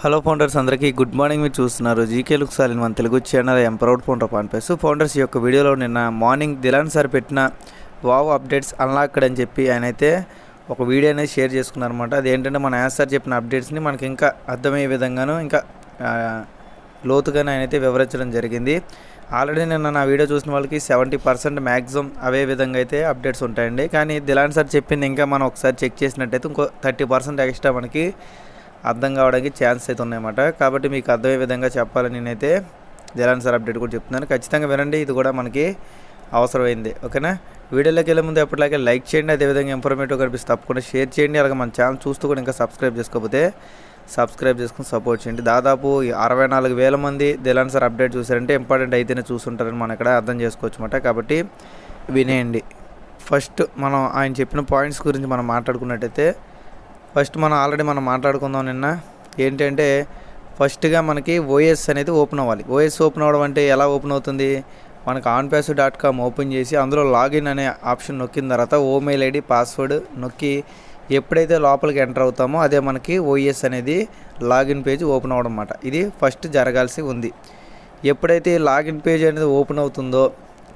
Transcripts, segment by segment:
Hello founders అందరికీ good morning. మీరు చూస్తున్నారు జీకే లుక్ సాలిన్ మన తెలుగు ఛానల్ ఎంప్రౌడ్ ఫౌండర్ పాన్పేస్ ఫౌండర్స్ ఈ యొక్క వీడియోలో నిన్న మార్నింగ్ దిలాన్ సార్ పెట్టిన వావ్ అప్డేట్స్ అన్లాక్డ్ అని చెప్పి ఆయన అయితే ఒక వీడియో అనేది షేర్ చేసుకున్నారనమాట అదేంటంటే మన యాస్ సార్ చెప్పిన అప్డేట్స్ని మనకి ఇంకా అర్థమయ్యే విధంగాను ఇంకా లోతుగానే ఆయన అయితే వివరించడం జరిగింది. ఆల్రెడీ నిన్న నా వీడియో చూసిన వాళ్ళకి సెవెంటీ పర్సెంట్ మ్యాక్సిమం అవే విధంగా అయితే అప్డేట్స్ ఉంటాయండి. కానీ దిలాన్ సార్ చెప్పింది ఇంకా మనం ఒకసారి చెక్ చేసినట్టయితే ఇంకో థర్టీ పర్సెంట్ ఎక్స్ట్రా మనకి అర్థం కావడానికి ఛాన్స్ అయితే ఉన్నాయన్నమాట. కాబట్టి మీకు అర్థమయ్యే విధంగా చెప్పాలని నేనైతే జలాన్ సార్ అప్డేట్ కూడా చెప్తున్నాను. ఖచ్చితంగా వినండి ఇది కూడా మనకి అవసరమైంది. ఓకేనా? వీడియోలోకి వెళ్ళే ముందు ఎప్పటిలాగే లైక్ చేయండి అదేవిధంగా ఇన్ఫర్మేటివ్ కనిపిస్తే తప్పకుండా షేర్ చేయండి. అలాగే మన ఛానల్ చూస్తూ కూడా ఇంకా సబ్స్క్రైబ్ చేసుకోకపోతే సబ్స్క్రైబ్ చేసుకుని సపోర్ట్ చేయండి. దాదాపు అరవై నాలుగు వేల మంది దిలాన్ సార్ అప్డేట్ చూసారంటే ఇంపార్టెంట్ అయితేనే చూస్తుంటారని మనం ఇక్కడ అర్థం చేసుకోవచ్చు అన్నమాట. కాబట్టి వినేయండి. ఫస్ట్ మనం ఆయన చెప్పిన పాయింట్స్ గురించి మనం మాట్లాడుకున్నట్టయితే ఫస్ట్ మనం ఆల్రెడీ మనం మాట్లాడుకుందాం నిన్న. ఏంటంటే ఫస్ట్గా మనకి ఓఎస్ అనేది ఓపెన్ అవ్వాలి. ఓఎస్ ఓపెన్ అవ్వడం అంటే ఎలా ఓపెన్ అవుతుంది? మనకు ఆన్పాస్ డాట్ కామ్ ఓపెన్ చేసి అందులో లాగిన్ అనే ఆప్షన్ నొక్కిన తర్వాత ఓమెయిల్ ఐడి పాస్వర్డ్ నొక్కి ఎప్పుడైతే లోపలికి ఎంటర్ అవుతామో అదే మనకి ఓఎస్ అనేది లాగిన్ పేజ్ ఓపెన్ అవ్వడం అన్నమాట. ఇది ఫస్ట్ జరగాల్సి ఉంది. ఎప్పుడైతే లాగిన్ పేజ్ అనేది ఓపెన్ అవుతుందో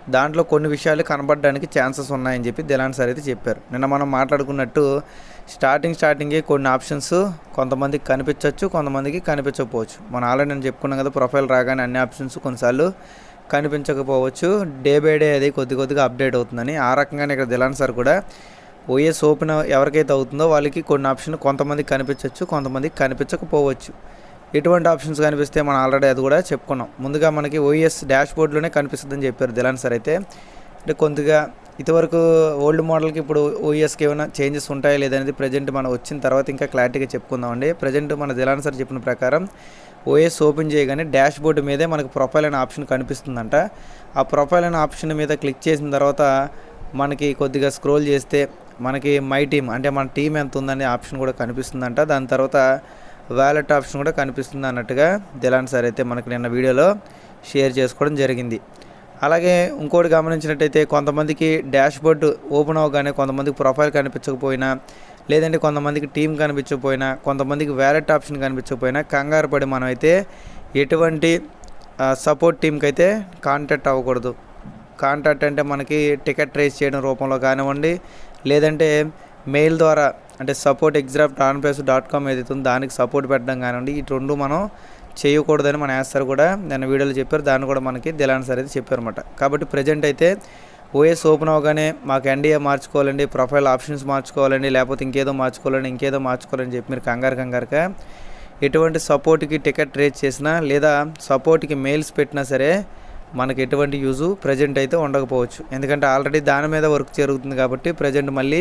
దాంట్లో కొన్ని విషయాలు కనబడడానికి ఛాన్సెస్ ఉన్నాయని చెప్పి దిలాన్ సార్ అయితే చెప్పారు. నిన్న మనం మాట్లాడుకున్నట్టు స్టార్టింగ్ స్టార్టింగే కొన్ని ఆప్షన్స్ కొంతమందికి కనిపించవచ్చు కొంతమందికి కనిపించకపోవచ్చు. మనం ఆల్రెడీ నేను చెప్పుకున్నాం కదా ప్రొఫైల్ రాగానే అన్ని ఆప్షన్స్ కొన్నిసార్లు కనిపించకపోవచ్చు. డే బై డే అది కొద్ది కొద్దిగా అప్డేట్ అవుతుందని. ఆ రకంగానే ఇక్కడ దిలాన్ సార్ కూడా ఓఎస్ ఓపెన్ ఎవరికైతే అవుతుందో వాళ్ళకి కొన్ని ఆప్షన్ కొంతమందికి కనిపించవచ్చు కొంతమందికి కనిపించకపోవచ్చు. ఎటువంటి ఆప్షన్స్ కనిపిస్తే మనం ఆల్రెడీ అది కూడా చెప్పుకున్నాం. ముందుగా మనకి ఓఎస్ డాష్ బోర్డ్లోనే కనిపిస్తుందని చెప్పారు దిలాన్ సార్ అయితే. అంటే కొద్దిగా ఇంతవరకు ఓల్డ్ మోడల్కి ఇప్పుడు ఓఎస్కి ఏమైనా చేంజెస్ ఉంటాయా లేదనేది ప్రజెంట్ మనం వచ్చిన తర్వాత ఇంకా క్లారిటీగా చెప్పుకుందామండి ప్రజెంట్ మన దిలాన్ సార్ చెప్పిన ప్రకారం ఓఎస్ ఓపెన్ చేయగానే డాష్ బోర్డు మీదే మనకు ప్రొఫైల్ అనే ఆప్షన్ కనిపిస్తుందంట. ఆ ప్రొఫైల్ అనే ఆప్షన్ మీద క్లిక్ చేసిన తర్వాత మనకి కొద్దిగా స్క్రోల్ చేస్తే మనకి మై టీమ్ అంటే మన టీం ఎంత ఉందనే ఆప్షన్ కూడా కనిపిస్తుందంట. దాని తర్వాత వ్యాలెట్ ఆప్షన్ కూడా కనిపిస్తుంది అన్నట్టుగా దిలాన్ సార్ అయితే మనకు నిన్న వీడియోలో షేర్ చేసుకోవడం జరిగింది. అలాగే ఇంకోటి గమనించినట్టయితే కొంతమందికి డాష్ బోర్డు ఓపెన్ అవ్వగానే కొంతమందికి ప్రొఫైల్ కనిపించకపోయినా లేదంటే కొంతమందికి టీం కనిపించకపోయినా కొంతమందికి వ్యాలెట్ ఆప్షన్ కనిపించకపోయినా కంగారు పడి మనమైతే ఎటువంటి సపోర్ట్ టీంకి అయితే కాంటాక్ట్ అవ్వకూడదు. కాంటాక్ట్ అంటే మనకి టికెట్ ట్రేస్ చేయడం రూపంలో కానివ్వండి లేదంటే మెయిల్ ద్వారా అంటే సపోర్ట్ ఎగ్జామ్ ఆన్ప్లేస్ డాట్ కామ్ ఏదైతే ఉందో దానికి సపోర్ట్ పెట్టడం కానివ్వండి. ఈ రెండు మనం చేయకూడదని మన యాస్తారు కూడా నేను వీడియోలో చెప్పారు. దాన్ని కూడా మనకి దిలాన్ సార్ అయితే చెప్పారన్నమాట. కాబట్టి ప్రజెంట్ అయితే ఓఎస్ ఓపెన్ అవగానే మాకు ఎన్డీఏ మార్చుకోవాలండి ప్రొఫైల్ ఆప్షన్స్ మార్చుకోవాలండి లేకపోతే ఇంకేదో మార్చుకోవాలండి ఇంకేదో మార్చుకోవాలని చెప్పి మీరు కంగారు కంగారుక ఎటువంటి సపోర్ట్కి టికెట్ రేట్ చేసినా లేదా సపోర్ట్కి మెయిల్స్ పెట్టినా సరే మనకి ఎటువంటి యూజు ప్రజెంట్ అయితే ఉండకపోవచ్చు. ఎందుకంటే ఆల్రెడీ దాని మీద వర్క్ జరుగుతుంది కాబట్టి ప్రజెంట్ మళ్ళీ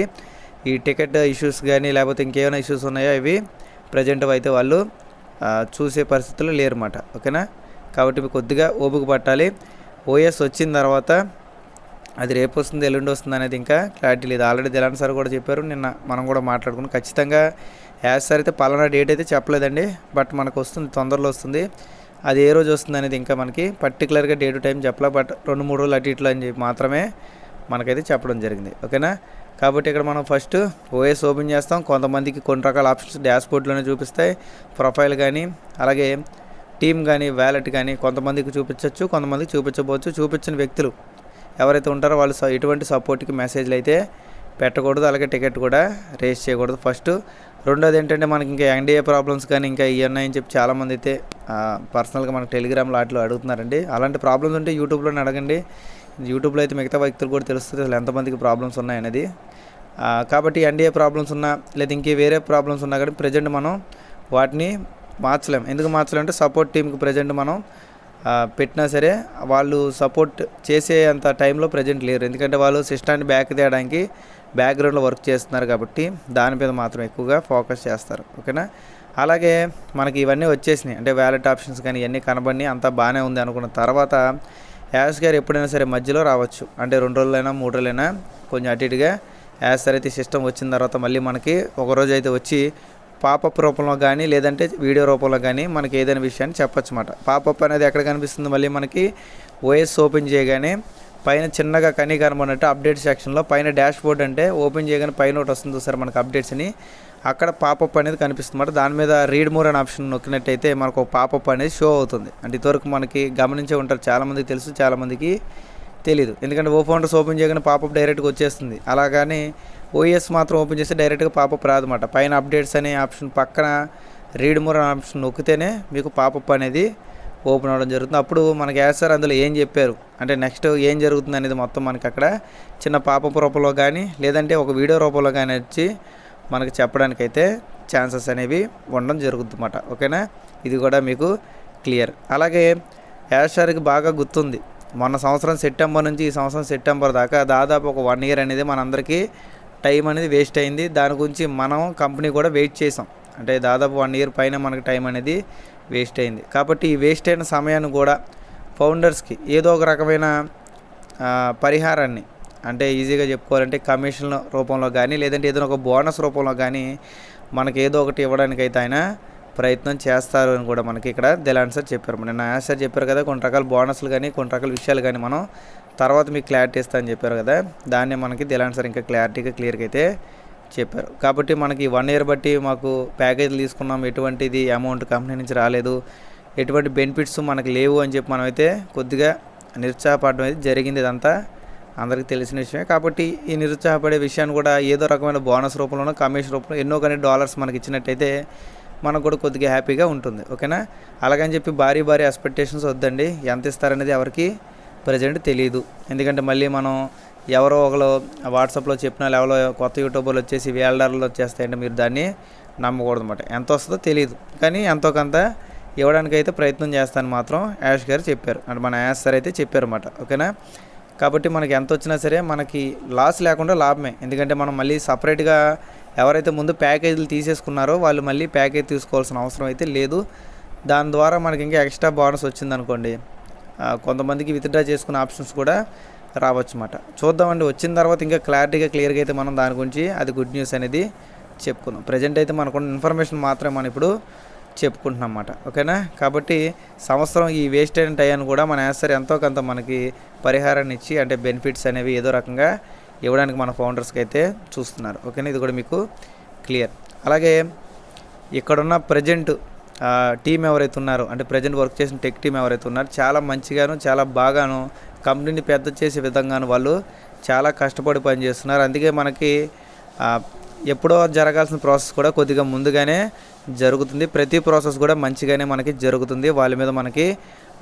ఈ టికెట్ ఇష్యూస్ కానీ లేకపోతే ఇంకేమైనా ఇష్యూస్ ఉన్నాయో ఇవి? ప్రజెంట్ అయితే వాళ్ళు చూసే పరిస్థితుల్లో లేరన్నమాట. ఓకేనా? కాబట్టి మీకు కొద్దిగా ఓపిక పట్టాలి. ఓఎస్ వచ్చిన తర్వాత అది రేపు వస్తుంది ఎల్లుండి వస్తుంది అనేది ఇంకా క్లారిటీ లేదు. ఆల్రెడీ దిలాన్ సార్ కూడా చెప్పారు నిన్న మనం కూడా మాట్లాడుకున్నాం. ఖచ్చితంగా యాజ్ సార్ అయితే పలానా డేట్ అయితే చెప్పలేదండి బట్ మనకు వస్తుంది తొందరలో వస్తుంది. అది ఏ రోజు వస్తుంది అనేది ఇంకా మనకి పర్టికులర్గా డే టు టైం చెప్పలే బట్ రెండు మూడు రోజులు అటు ఇట్లా అని చెప్పి మాత్రమే మనకైతే చెప్పడం జరిగింది. ఓకేనా? కాబట్టి ఇక్కడ మనం ఫస్ట్ ఓఎస్ ఓపెన్ చేస్తాం. కొంతమందికి కొన్ని రకాల ఆప్షన్స్ డాష్ బోర్డ్లోనే చూపిస్తాయి. ప్రొఫైల్ కానీ అలాగే టీమ్ కానీ వ్యాలెట్ కానీ కొంతమందికి చూపించవచ్చు కొంతమందికి చూపించవచ్చు చూపించిన వ్యక్తులు ఎవరైతే ఉంటారో వాళ్ళు ఎటువంటి సపోర్ట్కి మెసేజ్లు అయితే పెట్టకూడదు. అలాగే టికెట్ కూడా రేస్ చేయకూడదు. ఫస్ట్ రెండోది ఏంటంటే మనకి ఇంకా ఎన్డీఏ ప్రాబ్లమ్స్ కానీ ఇంకా ఇవి ఉన్నాయని చెప్పి చాలామంది అయితే పర్సనల్గా మనకు టెలిగ్రామ్లో వాటిలో అడుగుతున్నారండి. అలాంటి ప్రాబ్లమ్స్ ఉంటే యూట్యూబ్లోనే అడగండి. యూట్యూబ్లో అయితే మిగతా వ్యక్తులు కూడా తెలుస్తుంది అసలు ఎంతమందికి ప్రాబ్లమ్స్ ఉన్నాయనేది. కాబట్టి ఎన్డీఏ ప్రాబ్లమ్స్ ఉన్నా లేదా ఇంకే వేరే ప్రాబ్లమ్స్ ఉన్నా కానీ ప్రజెంట్ మనం వాటిని మార్చలేం. ఎందుకు మార్చలేం అంటే సపోర్ట్ టీంకి ప్రజెంట్ మనం పెట్టినా సరే వాళ్ళు సపోర్ట్ చేసే అంత టైంలో ప్రజెంట్ లేరు. ఎందుకంటే వాళ్ళు సిస్టాన్ని బ్యాక్ తీయడానికి బ్యాక్గ్రౌండ్లో వర్క్ చేస్తున్నారు కాబట్టి దాని మీద మాత్రం ఎక్కువగా ఫోకస్ చేస్తారు. ఓకేనా? అలాగే మనకి ఇవన్నీ వచ్చేసినాయి. అంటే వ్యాలెట్ ఆప్షన్స్ కానీ ఇవన్నీ కనబడి అంతా బాగానే ఉంది అనుకున్న తర్వాత యాస్ గారు ఎప్పుడైనా సరే మధ్యలో రావచ్చు. అంటే రెండు రోజులైనా మూడు రోజులైనా కొంచెం అటు ఇటుగా యాజ్ సార్ అయితే సిస్టమ్ వచ్చిన తర్వాత మళ్ళీ మనకి ఒకరోజు అయితే వచ్చి పాపప్ రూపంలో కానీ లేదంటే వీడియో రూపంలో కానీ మనకి ఏదైనా విషయాన్ని చెప్పొచ్చు అన్నమాట. పాపప్ అనేది ఎక్కడ కనిపిస్తుంది? మళ్ళీ మనకి ఓఎస్ ఓపెన్ చేయగానే పైన చిన్నగా కనీ కనబడినట్టు అప్డేట్ సెక్షన్లో పైన డాష్ బోర్డ్ అంటే ఓపెన్ చేయగానే పైన ఒకటి వస్తుంది సార్ మనకి అప్డేట్స్ అని. అక్కడ పాపప్ అనేది కనిపిస్తుంది దాని మీద రీడ్ మోర్ అనే ఆప్షన్ నొక్కినట్టయితే మనకు ఒక పాపప్ అనేది షో అవుతుంది. అంటే ఇంతవరకు మనకి గమనించే ఉంటారు. చాలామందికి తెలుసు చాలామందికి తెలియదు ఎందుకంటే ఓ ఫౌండర్స్ ఓపెన్ చేయగానే పాపప్ డైరెక్ట్గా వచ్చేస్తుంది. అలాగని ఓఎస్ మాత్రం ఓపెన్ చేస్తే డైరెక్ట్గా పాపప్ రాదన్నమాట. పైన అప్డేట్స్ అనే ఆప్షన్ పక్కన రీడ్ మోర్ ఆప్షన్ నొక్కితేనే మీకు పాపప్ అనేది ఓపెన్ అవ్వడం జరుగుతుంది. అప్పుడు మనకి సార్ అందులో ఏం చెప్పారు? అంటే నెక్స్ట్ ఏం జరుగుతుంది అనేది మొత్తం మనకి అక్కడ చిన్న పాపప్ రూపంలో కానీ లేదంటే ఒక వీడియో రూపంలో కానీ వచ్చి మనకు చెప్పడానికైతే ఛాన్సెస్ అనేవి ఉండడం జరుగుతుంది అన్నమాట ఓకేనా? ఇది కూడా మీకు క్లియర్. అలాగే యాషార్కి బాగా గుర్తుంది. మొన్న సంవత్సరం సెప్టెంబర్ నుంచి ఈ సంవత్సరం సెప్టెంబర్ దాకా దాదాపు ఒక వన్ ఇయర్ అనేది మనందరికీ టైం అనేది వేస్ట్ అయింది. దాని గురించి మనం కంపెనీ కూడా వెయిట్ చేసాం. అంటే దాదాపు వన్ ఇయర్ పైన మనకి టైం అనేది వేస్ట్ అయింది. కాబట్టి ఈ వేస్ట్ అయిన సమయాన్ని కూడా ఫౌండర్స్కి ఏదో ఒక రకమైన పరిహారాన్ని అంటే ఈజీగా చెప్పుకోవాలంటే కమిషన్ రూపంలో కానీ లేదంటే ఏదైనా ఒక బోనస్ రూపంలో కానీ మనకి ఏదో ఒకటి ఇవ్వడానికైతే ఆయన ప్రయత్నం చేస్తారు అని కూడా మనకి ఇక్కడ దిలాన్ సార్ చెప్పారు. నిన్న యాస్ సార్ చెప్పారు కదా కొన్ని రకాల బోనస్లు కానీ కొన్ని రకాల విషయాలు కానీ మనం తర్వాత మీకు క్లారిటీ ఇస్తా అని చెప్పారు కదా దాన్ని మనకి దిలాన్ సార్ ఇంకా క్లారిటీగా క్లియర్గా అయితే చెప్పారు. కాబట్టి మనకి వన్ ఇయర్ బట్టి మాకు ప్యాకేజ్ తీసుకున్నాం. ఎటువంటిది అమౌంట్ కంపెనీ నుంచి రాలేదు. ఎటువంటి బెనిఫిట్స్ మనకు లేవు అని చెప్పి మనమైతే కొద్దిగా నిరుత్సాహపడడం అయితే జరిగింది ఇదంతా. అందరికీ తెలిసిన విషయమే. కాబట్టి ఈ నిరుత్సాహపడే విషయాన్ని కూడా ఏదో రకమైన బోనస్ రూపంలోనో కమిషన్ రూపంలో ఎన్నో కానీ డాలర్స్ మనకి ఇచ్చినట్టయితే మనకు కూడా కొద్దిగా హ్యాపీగా ఉంటుంది ఓకేనా? అలాగని చెప్పి భారీ భారీ ఎక్స్పెక్టేషన్స్ వద్దండి. ఎంత ఇస్తారనేది ఎవరికి ప్రజెంట్ తెలియదు ఎందుకంటే మళ్ళీ మనం ఎవరో ఒకరు వాట్సాప్లో చెప్పిన ఎవరో కొత్త యూట్యూబర్లు వచ్చేసి వేల డాలర్లు వచ్చేస్తాయంటే మీరు దాన్ని నమ్మకూడదు అనమాట ఎంత వస్తుందో తెలియదు కానీ ఎంతో కొంత ఇవ్వడానికి అయితే ప్రయత్నం చేస్తాను మాత్రం యాష్ గారు చెప్పారు. అంటే మన యాష్ సార్ అయితే చెప్పారు అనమాట ఓకేనా? కాబట్టి మనకి ఎంత వచ్చినా సరే మనకి లాస్ లేకుండా లాభమే. ఎందుకంటే మనం మళ్ళీ సపరేట్గా ఎవరైతే ముందు ప్యాకేజీలు తీసేసుకున్నారో వాళ్ళు మళ్ళీ ప్యాకేజ్ తీసుకోవాల్సిన అవసరం అయితే లేదు. దాని ద్వారా మనకి ఇంకా ఎక్స్ట్రా బోనస్ వచ్చిందనుకోండి. కొంతమందికి విత్డ్రా చేసుకునే ఆప్షన్స్ కూడా రావచ్చు అన్నమాట చూద్దామండి. వచ్చిన తర్వాత ఇంకా క్లారిటీగా క్లియర్గా అయితే మనం దాని గురించి అది గుడ్ న్యూస్ అనేది చెప్పుకుందాం. ప్రజెంట్ అయితే మనకున్న ఇన్ఫర్మేషన్ మాత్రమే మనం ఇప్పుడు చెప్పుకుంటున్నాం అన్నమాట ఓకేనా? కాబట్టి సంవత్సరం ఈ వేస్ట్ అయిన టైం కూడా మన యాసర్ ఎంతో కొంత మనకి పరిహారాన్ని ఇచ్చి అంటే బెనిఫిట్స్ అనేవి ఏదో రకంగా ఇవ్వడానికి మన ఫౌండర్స్కి అయితే చూస్తున్నారు. ఓకేనా? ఇది కూడా మీకు క్లియర్. అలాగే ఇక్కడున్న ప్రజెంట్ టీం ఎవరైతే ఉన్నారో అంటే ప్రజెంట్ వర్క్ చేసిన టెక్ టీం ఎవరైతే ఉన్నారో చాలా మంచిగాను చాలా బాగాను కంపెనీని పెద్ద చేసే విధంగాను వాళ్ళు చాలా కష్టపడి పనిచేస్తున్నారు. అందుకే మనకి ఎప్పుడో జరగాల్సిన ప్రాసెస్ కూడా కొద్దిగా ముందుగానే జరుగుతుంది. ప్రతి ప్రాసెస్ కూడా మంచిగానే మనకి జరుగుతుంది. వాళ్ళ మీద మనకి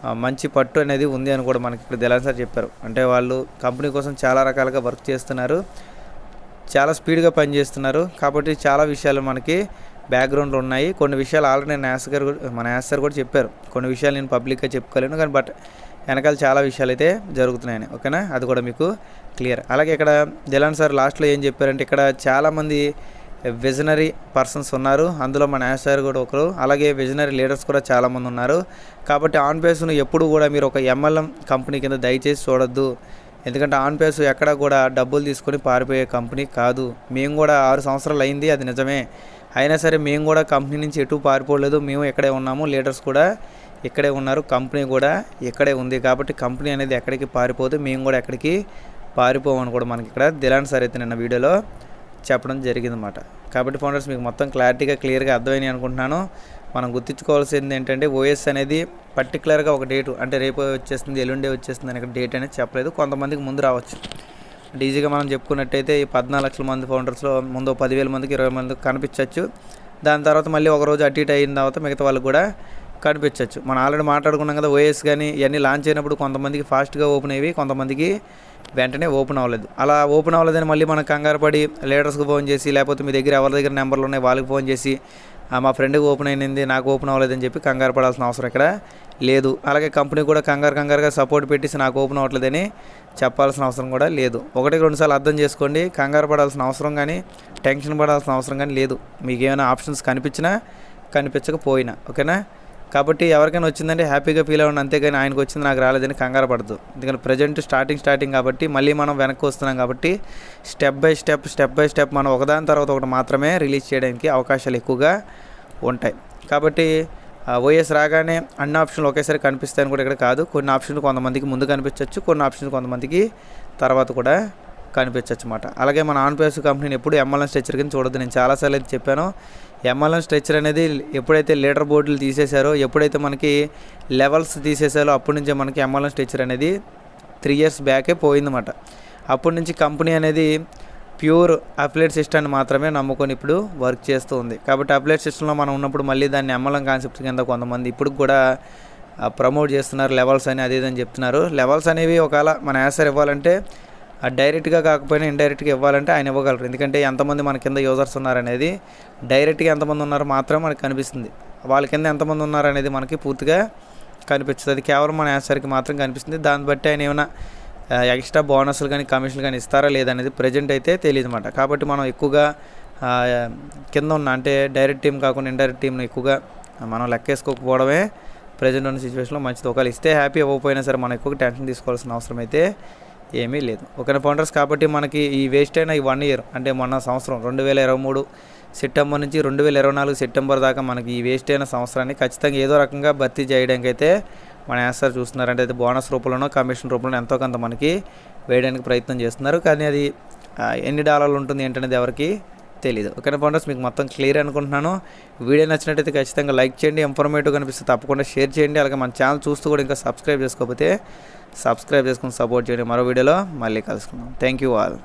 మంచి పట్టు అనేది ఉంది అని కూడా మనకి ఇక్కడ దిలాన్ సార్ చెప్పారు. అంటే వాళ్ళు కంపెనీ కోసం చాలా రకాలుగా వర్క్ చేస్తున్నారు. చాలా స్పీడ్గా పనిచేస్తున్నారు. కాబట్టి చాలా విషయాలు మనకి బ్యాక్గ్రౌండ్లో ఉన్నాయి. కొన్ని విషయాలు ఆల్రెడీ నేను యాస్ గారు కూడా- మన యాస్ సార్ కూడా చెప్పారు. కొన్ని విషయాలు నేను పబ్లిక్గా చెప్పుకోలేను. కానీ బట్ వెనకాల చాలా విషయాలు అయితే జరుగుతున్నాయని. ఓకేనా? అది కూడా మీకు క్లియర్. అలాగే ఇక్కడ దిలాన్ సార్ లాస్ట్లో ఏం చెప్పారంటే ఇక్కడ చాలామంది విజనరీ పర్సన్స్ ఉన్నారు. అందులో మన యాస్ సార్ కూడా ఒకరు. అలాగే విజనరీ లీడర్స్ కూడా చాలామంది ఉన్నారు. కాబట్టి ఆన్ పేస్ను ఎప్పుడు కూడా మీరు ఒక ఎంఎల్ఎం కంపెనీ కింద దయచేసి చూడొద్దు. ఎందుకంటే ఆన్ పేస్ ఎక్కడ కూడా డబ్బులు తీసుకొని పారిపోయే కంపెనీ కాదు. మేము కూడా ఆరు సంవత్సరాలు అయింది అది నిజమే. అయినా సరే మేము కూడా కంపెనీ నుంచి ఎటు పారిపోలేదు. మేము ఇక్కడే ఉన్నాము. లీడర్స్ కూడా ఇక్కడే ఉన్నారు. కంపెనీ కూడా ఇక్కడే ఉంది. కాబట్టి కంపెనీ అనేది ఎక్కడికి పారిపోదు. మేము కూడా ఎక్కడికి పారిపోమని కూడా మనకి ఇక్కడ. దిలాన్ సార్ అయితే నిన్న వీడియోలో చెప్పడం జరిగిందన్నమాట. కాబట్టి ఫౌండర్స్ మీకు మొత్తం క్లారిటీగా క్లియర్గా అర్థమైనాయి అనుకుంటున్నాను. మనం గుర్తుంచుకోవాల్సింది ఏంటంటే ఓఎస్ అనేది పర్టికులర్గా ఒక డేటు అంటే రేపు వచ్చేస్తుంది ఎల్లుండే వచ్చేస్తుంది అనే డేట్ అనేది చెప్పలేదు. కొంతమందికి ముందు రావచ్చు. అంటే ఈజీగా మనం చెప్పుకున్నట్టయితే ఈ పద్నాలుగు లక్షల మంది ఫౌండర్స్లో ముందు పదివేల మందికి ఇరవై మందికి కనిపించవచ్చు దాని తర్వాత మళ్ళీ ఒక రోజు అటు ఇటు అయిన తర్వాత మిగతా వాళ్ళు కూడా కనిపించవచ్చు మనం ఆల్రెడీ మాట్లాడుకున్నాం కదా ఓఎస్ కానీ ఇవన్నీ లాంచ్ అయినప్పుడు కొంతమందికి ఫాస్ట్గా ఓపెన్ అయ్యి కొంతమందికి వెంటనే ఓపెన్ అవ్వలేదు. అలా ఓపెన్ అవ్వలేదని మళ్ళీ మనం కంగారు పడి లీడర్స్కి ఫోన్ చేసి లేకపోతే మీ దగ్గర ఎవరి దగ్గర నెంబర్లు ఉన్నాయి వాళ్ళకి ఫోన్ చేసి "ఆ, మా ఫ్రెండ్కి ఓపెన్ అయింది నాకు ఓపెన్ అవ్వలేదని చెప్పి కంగారు పడాల్సిన అవసరం ఇక్కడ లేదు. అలాగే కంపెనీ కూడా కంగారు కంగారుగా సపోర్ట్ పెట్టేసి నాకు ఓపెన్ అవ్వట్లేదని చెప్పాల్సిన అవసరం కూడా లేదు. ఒకటి రెండుసార్లు అర్థం చేసుకోండి కంగారు పడాల్సిన అవసరం కానీ టెన్షన్ పడాల్సిన అవసరం కానీ లేదు. మీకు ఏమైనా ఆప్షన్స్ కనిపించినా కనిపించకపోయినా ఓకేనా? కాబట్టి ఎవరికైనా వచ్చిందంటే హ్యాపీగా ఫీల్ అవ్వండి అంతేగాని ఆయనకు వచ్చింది నాకు రాలేదని కంగారు పడదు ఎందుకంటే ప్రజెంట్ స్టార్టింగ్ స్టార్టింగ్ కాబట్టి మళ్ళీ మనం వెనక్కి వస్తున్నాం కాబట్టి step by step step by step మనం ఒకదాని తర్వాత ఒకటి మాత్రమే రిలీజ్ చేయడానికి అవకాశాలు ఎక్కువగా ఉంటాయి. కాబట్టి ఓఎస్ రాగానే అన్ని ఆప్షన్లు ఒకేసారి కనిపిస్తాయని కూడా ఇక్కడ కాదు. కొన్ని ఆప్షన్లు కొంతమందికి ముందు కనిపించవచ్చు కొన్ని ఆప్షన్లు కొంతమందికి తర్వాత కూడా కనిపించవచ్చు అనమాట అలాగే మన ఆన్పేస్ కంపెనీని ఎప్పుడు ఎంఎల్ఎన్ స్ట్రెచర్ కింద చూడొద్దు. నేను చాలాసార్లు అయితే చెప్పాను ఎంఎల్ఎం స్ట్రెచ్చర్ అనేది ఎప్పుడైతే లీటర్ బోర్డులు తీసేశారో ఎప్పుడైతే మనకి లెవెల్స్ తీసేసారో అప్పటి నుంచే మనకి ఎంఎల్ఎం స్ట్రెచ్చర్ అనేది త్రీ ఇయర్స్ బ్యాకే పోయిందన్నమాట. అప్పటి నుంచి కంపెనీ అనేది ప్యూర్ అప్లైడ్ సిస్టమ్ని మాత్రమే నమ్ముకొని ఇప్పుడు వర్క్ చేస్తూ ఉంది. కాబట్టి అప్లైడ్ సిస్టంలో మనం ఉన్నప్పుడు మళ్ళీ దాన్ని ఎంఎల్ఎం కాన్సెప్ట్ కింద కొంతమంది ఇప్పుడు కూడా ప్రమోట్ చేస్తున్నారు లెవెల్స్ అని అది ఇది అని చెప్తున్నారు. లెవెల్స్ అనేవి ఒకవేళ మన యాసర్ ఇవ్వాలంటే డైరెక్ట్గా కాకపోయినా ఇండైరెక్ట్గా ఇవ్వాలంటే ఆయన ఇవ్వగలరు. ఎందుకంటే ఎంతమంది మన కింద యూజర్స్ ఉన్నారనేది డైరెక్ట్గా ఎంతమంది ఉన్నారో మాత్రమే మనకు కనిపిస్తుంది. వాళ్ళ కింద ఎంతమంది ఉన్నారనేది మనకి పూర్తిగా కనిపించదు అది కేవలం మన యాసర్కి మాత్రం కనిపిస్తుంది. దాన్ని బట్టి ఆయన ఏమైనా ఎక్స్ట్రా బోనస్లు కానీ కమిషన్లు కానీ ఇస్తారా లేదనేది ప్రజెంట్ అయితే తెలియదు అనమాట కాబట్టి మనం ఎక్కువగా కింద ఉన్న అంటే డైరెక్ట్ టీం కాకుండా ఇండైరెక్ట్ టీంని ఎక్కువగా మనం లెక్కేసుకోకపోవడమే ప్రజెంట్ ఉన్న సిచ్యువేషన్లో మంచిది. ఒకవేళ ఇస్తే హ్యాపీ అవ్వకపోయినా సరే మనం ఎక్కువ టెన్షన్ తీసుకోవాల్సిన అవసరం అయితే ఏమీ లేదు. ఒకరి ఫౌండర్స్ కాబట్టి మనకి ఈ వేస్ట్ అయిన ఈ వన్ ఇయర్ అంటే మొన్న సంవత్సరం రెండు వేల ఇరవై మూడు సెప్టెంబర్ నుంచి రెండు వేల ఇరవై నాలుగు సెప్టెంబర్ దాకా మనకి ఈ వేస్ట్ అయిన సంవత్సరాన్ని ఖచ్చితంగా ఏదో రకంగా భర్తీ చేయడానికి అయితే మన యాన్సర్ చూస్తున్నారు అంటే బోనస్ రూపంలోనో కమిషన్ రూపంలోనో ఎంతో కొంత మనకి వేయడానికి ప్రయత్నం చేస్తున్నారు. కానీ అది ఎన్ని డాలర్లు ఉంటుంది ఏంటనేది ఎవరికి తెలియదు ఓకేనా ఫౌండర్స్ మీకు మొత్తం క్లియర్ అనుకుంటున్నాను. వీడియో నచ్చినట్టయితే ఖచ్చితంగా లైక్ చేయండి. ఇన్ఫర్మేటివ్ కనిపిస్తే తప్పకుండా షేర్ చేయండి. అలాగే మన ఛానల్ చూస్తూ కూడా ఇంకా సబ్స్క్రైబ్ చేసుకోకపోతే సబ్స్క్రైబ్ చేసుకుని సపోర్ట్ చేయండి మరో వీడియోలో మళ్ళీ కలుసుకుందాం. Thank you all